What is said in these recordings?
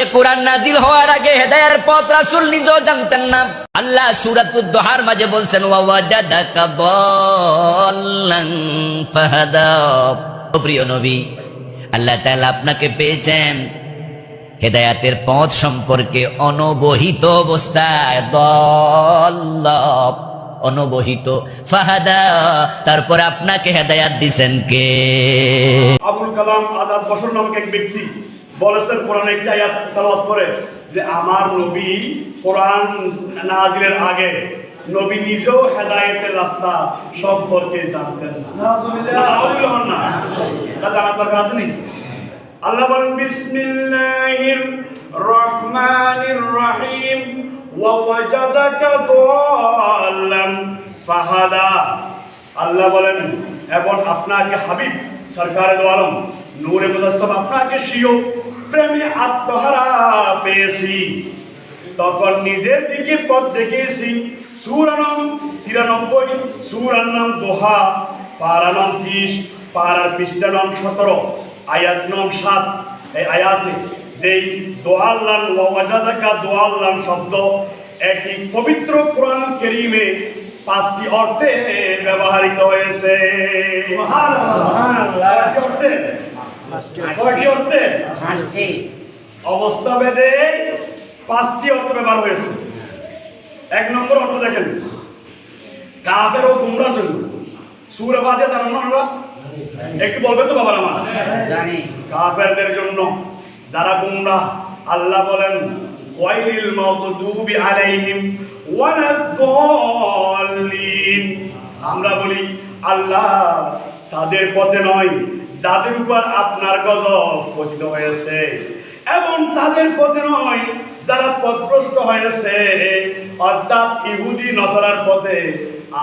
এ কোরআন নাজিল হওয়ার আগে হেদায়ার পথ রাসূল নিজেও জানতেন না। আল্লাহ সূরাতুদ দোহার মাঝে বলছেন, ওয়া ওয়াজাদাকা দাল্লান ফাহাদা। প্রিয় নবী, আল্লাহ তাআলা আপনাকে পেয়েছেন হেদায়াতের পথ সম্পর্কে অনবহিত অবস্থায় দল্লাপ অনবহিত ফাহাদা। তারপর আপনাকে হেদায়াত দিছেন কে? আবুল কালাম আজাদ বসর নামক এক ব্যক্তি বলেছেন কোরআন একটি আয়াত তেলাওয়াত করে যে আমার নবী কোরআন নাজিলের আগে নবী নিজেও হেদায়েতের রাস্তা সম্পর্কে জানতেন না। জানার দরকার আছে নি? আল্লাহ বলেন বিসমিল্লাহির রহমানির রহিম ওয়া ওয়াজাদাকা দাল্লান ফাহাদা। আল্লাহ বলেন এবং আপনাকে হাবিব সরকারের আলম নূরে মুজাসসাম আপনাকে শিও প্রেমে আত্মহারা পেয়েছি। তখন নিজের দিকে পথ দেখিয়েছি। সুরানম তিরানব্বই সুরার নাম দোহা পারানম ত্রিশ পারার পৃষ্ঠা নাম সতেরো আয়াত নাম সাত। এই আয়াতে যেই দোয়াল্লান ওয়াজাদাকা দোয়াল্লান শব্দ একটি পবিত্র কোরআন কেরিমে পাঁচটি অর্থে ব্যবহৃত হয়েছে। অর্থে? কয়টি অর্থে। অবস্থা ভেদে পাঁচটি অর্থ ব্যবহার হয়েছে। এক নম্বর অর্থ দেখেন। কাফের ও গুমরার জন্য। সুরে বাদে জানেন না আমরা? একটু বলবেন তো বাবার আমার? কাফেরদের জন্য যারা গুমরাহ আল্লাহ বলেন ওয়াইল মাগদুবি আলাইহিম ওয়ালাদ-দাল্লিন আমরা বলি আল্লাহ তাদের পথে নয় যাদের উপর আপনার গজব পতিত হয়েছে, এবং তাদের পথে নয়, যারা পথভ্রষ্ট হয়েছে, অর্থাৎ ইহুদি নসরার পথে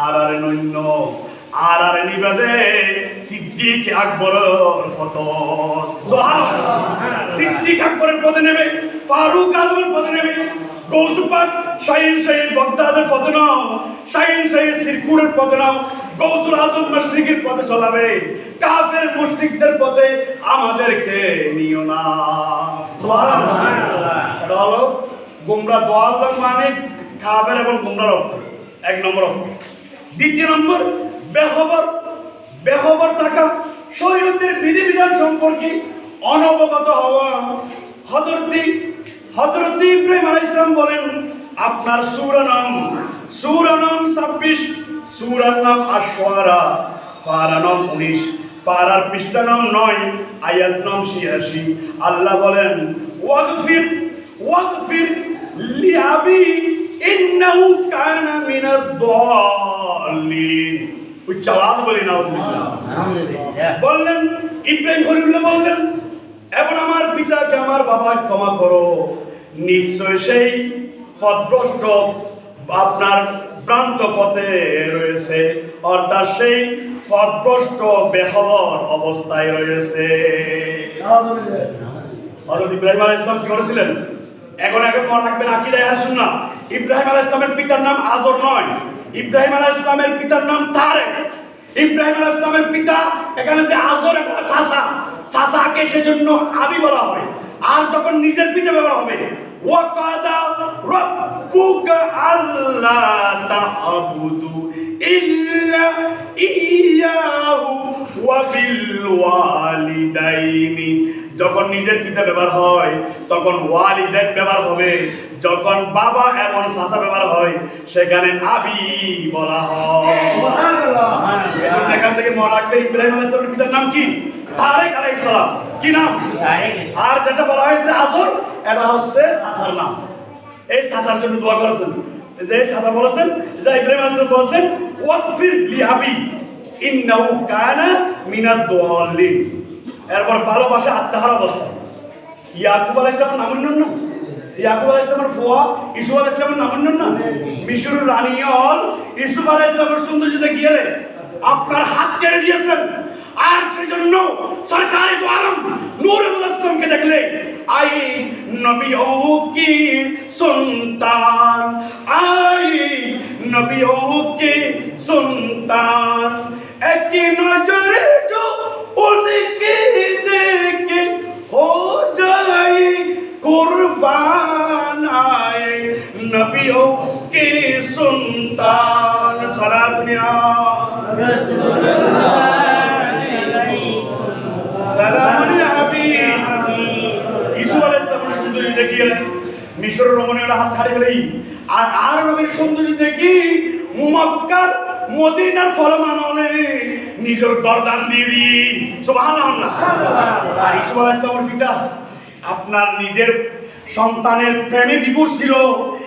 আর আর নৈন্য, আর আর নিবেদে সিদ্দিক আকবরের ফত সিদ্দিক আকবরের পদে নেবে ফারুক আজমের পদে নেবে গৌসুপাক শাহিন শাহিন শাহিন সিরকুরের পদে নাও, গৌসুল আজম পথে চলাবে। কাফের মুশরিকদের পথে আমাদেরকে নিও না। সুবহানাল্লাহ। গুমরা দোয়াল মানে কাফের এবং গুমরার এক নম্বর দ্বিতীয় নম্বর, বেখবর। বেখবর থাকা শরীয়তের বিধিবিধান সম্পর্কে অনবগত হওয়া। হজরতি হজরতি ইব্রাহিম আলাইহিস সালাম বলেন, আপনার সূরা নাম সূরা নাম 26 সূরার নাম আশ-শুআরা ফারা নাম 19 পারার পৃষ্ঠা নাম 9 আয়াত নাম 86 আল্লাহ বলেন ওয়াগফির ওয়াগফির লিআবি ইন্নাহু কানা মিনাদ দাল্লিন। উচ্চ আওয়াজ বলি না বললেন ইব্রাহিম খলিলুল্লাহ বললেন এবং আমার পিতাকে আমার বাবা ক্ষমা করো। নিশ্চয় সেই পথভ্রষ্ট আপনার প্রান্ত পথে রয়েছে, অর্থাৎ সেই পথভ্রষ্ট বেখবর অবস্থায় রয়েছে। হযরত ইব্রাহিম আলাইহিস সালাম কি করেছিলেন? এখন এখন মনে রাখবেন আকিদায় আসুন না ইব্রাহিম আলাইহিস সালামের পিতার নাম আজর নয়। ইব্রাহিম আলাইহিস সালামের পিতার নাম তারেক। ইব্রাহিম আলাইহিস সালামের পিতা এখানে যে আজর একটা চাচা চাচাকে সেজন্য আবি বলা হয়। আর যখন নিজের পিতা ব্যবহার হবে, ওয়াকাদা রাব্বুকা আল্লা তা'বুদু ইল্লা ইয়াহু ওয়া বিল ওয়ালিদাইনি যখন নিজের পিতা ব্যবহার হয় তখন ওয়ালিদাইন ব্যবহার হবে। যখন বাবা এবং চাচা ব্যবহার হয় সেখানে আবি বলা হয়। এখন থেকে মনে রাখবে ইব্রাহিম আলাইহিস পিতার নাম কি? তারেক আলাইহিস সালাম। কি নাম? আর যেটা বলা হয়েছে আজর এটা হচ্ছে চাচার নাম। এই চাচার জন্য দোয়া করেছেন। যে চাচা বলেছেন যে ইব্রাহিম আলাইহিস সালাম বলেছেন, ওয়াকফির লি আবি, ইন্নাহু কানা মিনাদ দাল্লিন এরপর ভালোবাসা আত্মহার অবস্থা। ইয়াকুব আলাইহিস নাম উন্নয়ন না ইয়াকুব আলাইহিস সালামের ফুয়া, ইসুফ আলাইহিস সালামের নাম উন্নয়ন না মিশরের রানী হল ইসুফ আলাইহিস সালামের সৌন্দর্যতে গিয়ে আপনার হাত কেড়ে দিয়েছেন। আর সেজন্য সরকারি তো আলম নূর মুজাসসামকে দেখলে আই নবীও কি সন্তান আই নবীও কি সন্তান একটি নজরে তো উনকে দেখে হো যাই কুরবান আয় নবীও কি সন্তান সারা দুনিয়া। সারা দুনিয়া। দেখিয়ে মিশর রমণীরা হাত ছাড়ে গেলেই আর আর নবীর সৌন্দর্য দেখি মক্কার মদিনার ফলমাননে নিজের গরদান দিয়ে দি। সুবহানাল্লাহ। আর ইসু আলাইহিস সালামের পিতা আপনার নিজের সন্তানের প্রেমে বিভোর ছিল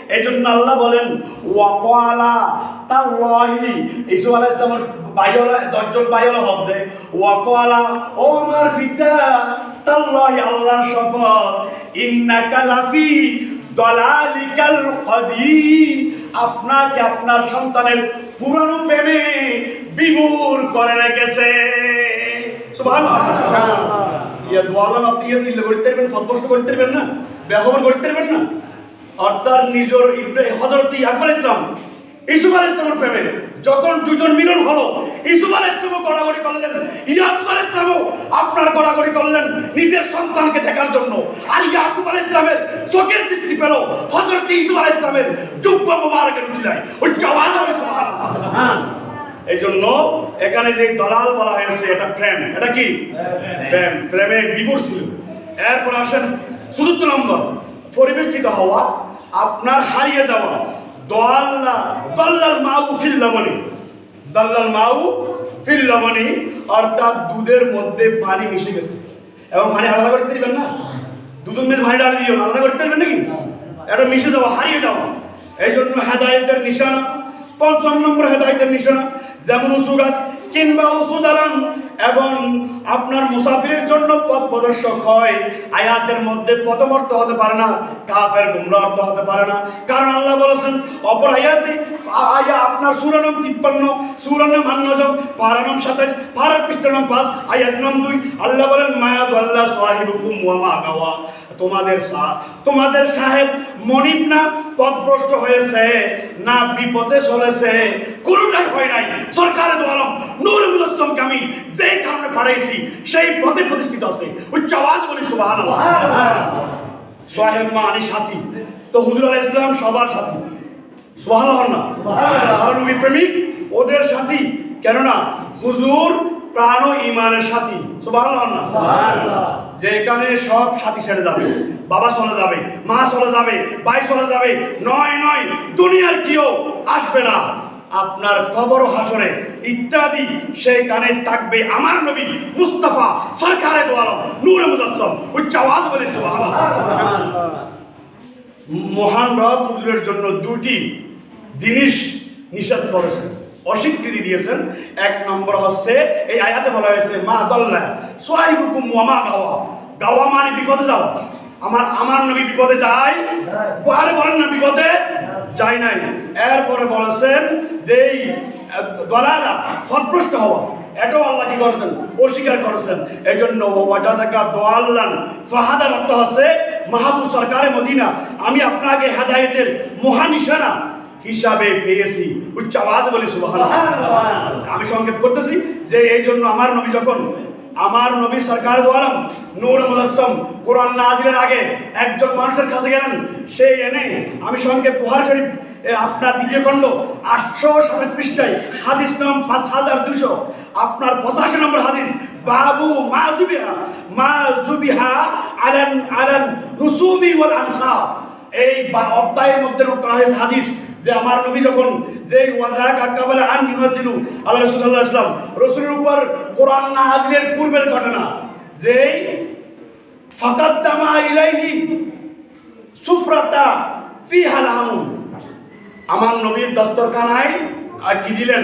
এই জন্য আল্লাহ বলেন ওয়াকালা আলাইহিস ও আমার পিতা আল্লাহর শপথ, ইন্নাকা লাফি দলালিকাল কদিম আপনাকে আপনার সন্তানের পুরানো প্রেমে বিমূর করে রেখেছে। ইয়া দোয়ালা না দিয়ে দিলে করতে পারবেন সন্তুষ্ট করতে পারবেন না ব্যবহার করতে পারবেন না। অর্থাৎ নিজের হযরত আকবর ইসলাম ইসুফ আলাইহিস ইসলামের প্রেমে। যখন দুজন মিলন হলো ইসুফ আলাইহিস ইসলামও গড়াগড়ি করলেন, ইয়াকুব আলাইহিস আপনার গড়াগড়ি করলেন নিজের সন্তানকে দেখার জন্য। আর ইয়াকুব আলাইহিস ইসলামের চোখের দৃষ্টি পেল, হযরত ইসুফ আলাইহিস ইসলামের জুব্ব মুবারকের উচিলায়। ওই জওয়াজ এই জন্য এখানে যে দলাল বলা হয়েছে, এটা প্রেম। এটা কি? প্রেম। প্রেমে বিভোর ছিল। এরপর আসেন চতুর্থ নম্বর। পরিবেষ্টিত হওয়া, আপনার হারিয়ে যাওয়া। দোয়াল্লা দল্লাল মাউ ফিল লবণী। দল্লাল মাউ ফিল লবণী অর্থাৎ দুধের মধ্যে পানি মিশে গেছে। এবং পানি আলাদা করতে পারবেন না? দুধের মধ্যে পানি ডাল দিও আলাদা করতে পারবেন নাকি? এটা মিশে যাওয়া হারিয়ে যাওয়া এই জন্য হেদায়তের নিশানা, পঞ্চম নম্বর হেদায়তের নিশানা, যেমন উঁচু গাছ কিংবা উঁচু দালান এবং আপনার মুসাফিরের জন্য পথ প্রদর্শক হয়। আয়াতের মধ্যে পথমর্থ হতে পারে না, কাফের গুমরা অর্থ হতে পারে না। কারণ আল্লাহ বলেছেন, অপর আয়াতে আয়া আপনার সুরানম তিপ্পান্ন সুরানম আন্নজম পারানম সাতাশ পারার পৃষ্ঠানম পাঁচ আয়াত নাম দুই। আল্লাহ বলেন মায়া আল্লাহ সাহিবুকুম ওয়ামা গাওয়া তোমাদের তোমাদের সাহেব মনিব না পথভ্রষ্ট হয়েছে না বিপদে চলেছে কোনোটাই হয় নাই। সরকারের দোয়ালম নূর মুসলমকে আমি যে কারণে পাঠাইছি সেই পথে প্রতিষ্ঠিত আছে। উচ্চ আওয়াজ বলি সুবহানাল্লাহ। সোহেব মানি সাথী। তো হুজুর ইসলাম সবার সাথী। প্রেমিক ওদের সাথী। কেননা হুজুর প্রাণ ও ইমানের সাথী। সুবহানাল্লাহ। না যে এখানে সব সাথী ছেড়ে যাবে। বাবা চলে যাবে মা চলে যাবে ভাই চলে যাবে। নয় নয় দুনিয়ার কেউ আসবে না। আপনার কবর হাসরে ইত্যাদি সেই কানে থাকবে আমার নবী মুস্তাফা সরকারে দোয়ালম নূরে মুজাসসম। উচ্চ আওয়াজ বলে সুবহানাল্লাহ। মহান রব হুজুরের জন্য দুটি জিনিস নিষেধ করেছেন, অস্বীকৃতি দিয়েছেন। এক নম্বর হচ্ছে, এই আয়াতে বলা হয়েছে, মা দল্লা, সোয়াইবুকুম মামা গাওয়া। গাওয়া মানে বিপদে যাওয়া। আমার আমার নবী বিপদে যায়, আরে বলেন না বিপদে যায় নাই। এরপরে বলেছেন যে এই দলালা ফদপ্রষ্ট হওয়া, এটাও আল্লাহ কি করেছেন? অস্বীকার করেছেন। এই জন্য ওয়াজাদাকা দোয়াল্লান, ফাহাদার অর্থ হচ্ছে, মাহবুব সরকারে মদিনা, আমি আপনাকে হেদায়েতের মহানিশানা হিসাবে পেয়েছি। উচ্চ আওয়াজ বলি আমি সংক্ষেপ করতেছি যে এই জন্য আমার নবী যখন আমার নবী সরকার দোয়ালাম নূর মুলাসম কোরআন নাজিরের আগে একজন মানুষের কাছে গেলেন সেই এনে আমি সংক্ষেপ বুহার শরীফ আপনার দ্বিতীয় খণ্ড আটশো সাতাশ পৃষ্ঠায় হাদিস নাম পাঁচ হাজার দুশো আপনার পঁচাশি নম্বর হাদিস বাবু মা জুবিহা মা জুবিহা আলান আলান নুসুবি ওয়াল আনসাব এই বা অধ্যায়ের মধ্যে রূপ করা হয়েছে হাদিস। যে আমার নবী যখন যে ওয়াজাক আকাবালা আন ইউনাজিলু আল্লাহ রাসূলুল্লাহ ইসলাম রসুলের উপর কোরআন নাজিলের পূর্বের ঘটনা যে ফাকাদ্দামা ইলাইহি সুফরাতা ফিহা লাহামুন। আমার নবীর দস্তরখানায়, আর কি দিলেন?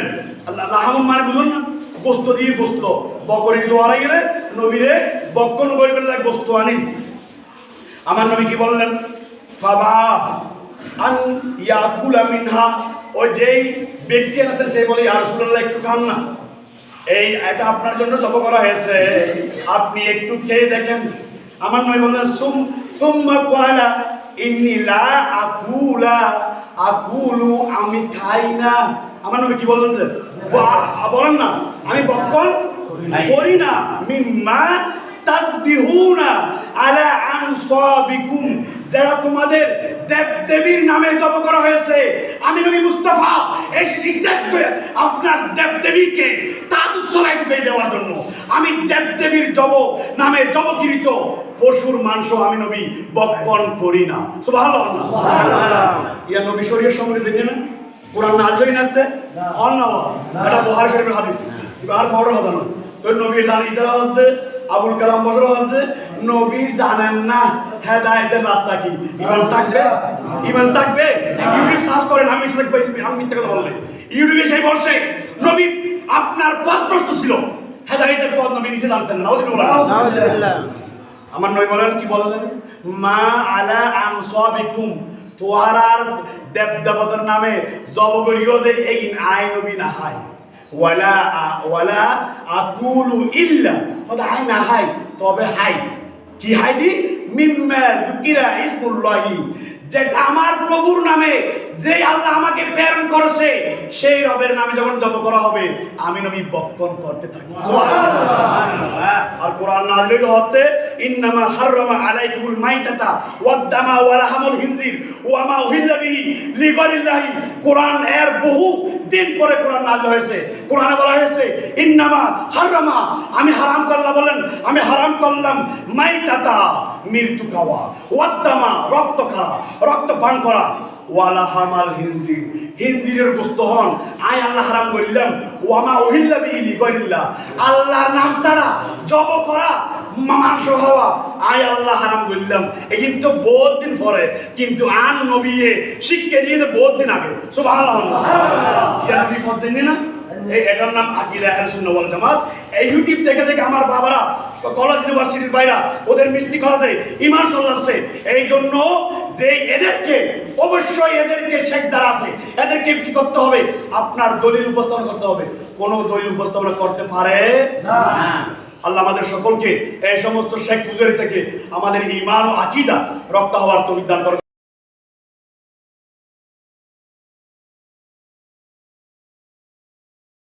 লাহামুন মানে বুঝুন না গোস্ত দিয়ে গোস্ত বকরি জোয়ারা গেলে নবীরে বক্ষণ করবেন গোস্ত আনি। আমার নবী কি বললেন? ফাবা আন ইয়াকুলা মিনহা ওই যেই ব্যক্তি আছেন সেই বলে আর রাসূলুল্লাহ, একটু খান না। এই এটা আপনার জন্য জব করা হয়েছে। আপনি একটু খেয়ে দেখেন। আমার নয় বললেন, সুম, সুম্মা কোয়ালা আকুলা, আকুলু, আমি খাই না। আমার নবী কি বললেন যে বলেন না, আমি বক্ষণ করি না। মিম্মা তাসবিহুনা আলা আনসাবিকুম। যারা তোমাদের দেব দেবীর নামে জপ করা হয়েছে আমি নবী মুস্তাফা এসেছি দেখতে আপনার দেব দেবীকে তাদুসরাই ঢুকে দেওয়ার জন্য। আমি দেব দেবীর জব নামে জবকৃত পশুর মাংস আমি নবী বক্ষণ করি না। সুবহানাল্লাহ। ইয়া নবী শরীরের সঙ্গে দেখে না কোরআন না আসবেই না। তে অন্য এটা বুহারি শরীফের হাদিস। আর বড় কথা না। তো নবী জানি ইদারা হচ্ছে আবুল কালাম বসর হচ্ছে নবী জানেন না হেদায়েতের রাস্তা কি। ইমান থাকবে? ইমান থাকবে? ইউটিউব সার্চ করেন আমি কইছি, আমি মিথ্যা কথা বললে। ইউটিউবে সেই বলছে নবী আপনার পথ প্রশ্ন ছিল। হেদায়েতের পথ নবী নিজে জানতেন না। আমার নই বলেন কি বলেন? মা আলা আনসাবিকুম। তোহারার দেব দেবতার নামে জব করিও দে এই আই নবী না হাই ওয়ালা ওয়ালা আকুলু ইল্লা। ওদা আই না হাই, তবে হাই। কি হাই দি? মিম্মা যুকিরা ইসমুল্লাহি। আমার প্রভুর নামে যে আল্লাহ আমাকে প্রেরণ করেছে, সেই রবের নামে যখন জপ করা হবে, আমি নবী বক্ষণ করতে থাকি আর কোরআন নাযিল হতে ইন্নামা হাররামা আলাইকুমুল মাইতাতা ওয়াদ-দামা ওয়া লাহামুল হিনজির। ওয়া মা উহিল্লা বিহি লিগাইরিল্লাহি কোরআন এর বহু দিন পরে কোরআন নাযিল হয়েছে, কোরআনে বলা হয়েছে, ইন্নামা হাররামা আমি হারাম করলাম বলেন, আমি হারাম করলাম মাই মাইতাতা, মৃত্যু খাওয়া ওয়াদ-দামা রক্ত খাওয়া, রক্ত পান করা। ওয়ালা হামাল হিনজির হিনজিরের গোস্ত হন, আয় আল্লাহ হারাম করিলাম, ওয়ামা উহিল্লা বিহি লিগাইরিল্লাহ আল্লাহর নাম ছাড়া জব করা মাংস হওয়া আয় আল্লাহ হারাম করলাম। এ কিন্তু বহুত দিন পরে কিন্তু আন নবিয়ে শিক্ষা দিয়ে বহুত দিন আগে। সুবহানাল্লাহ। ইয়া নবী ফতেন না। এই এটার নাম ওয়াল জামাত। এই ইউটিউব দেখে দেখে আমার বাবারা কলেজ ইউনিভার্সিটির বাইরা ওদের মিষ্টি কথাতে ইমান চলাচ্ছে। এই জন্য যে এদেরকে অবশ্যই এদেরকে শেখ যারা আছে এদেরকে কি করতে হবে? আপনার দলিল উপস্থাপন করতে হবে। কোন দলিল উপস্থাপনা করতে পারে না। আল্লাহ আমাদের সকলকে এই সমস্ত শেখ ফুজারি থেকে আমাদের ইমান ও আকিদা রক্ত হওয়ার তো দান করুন।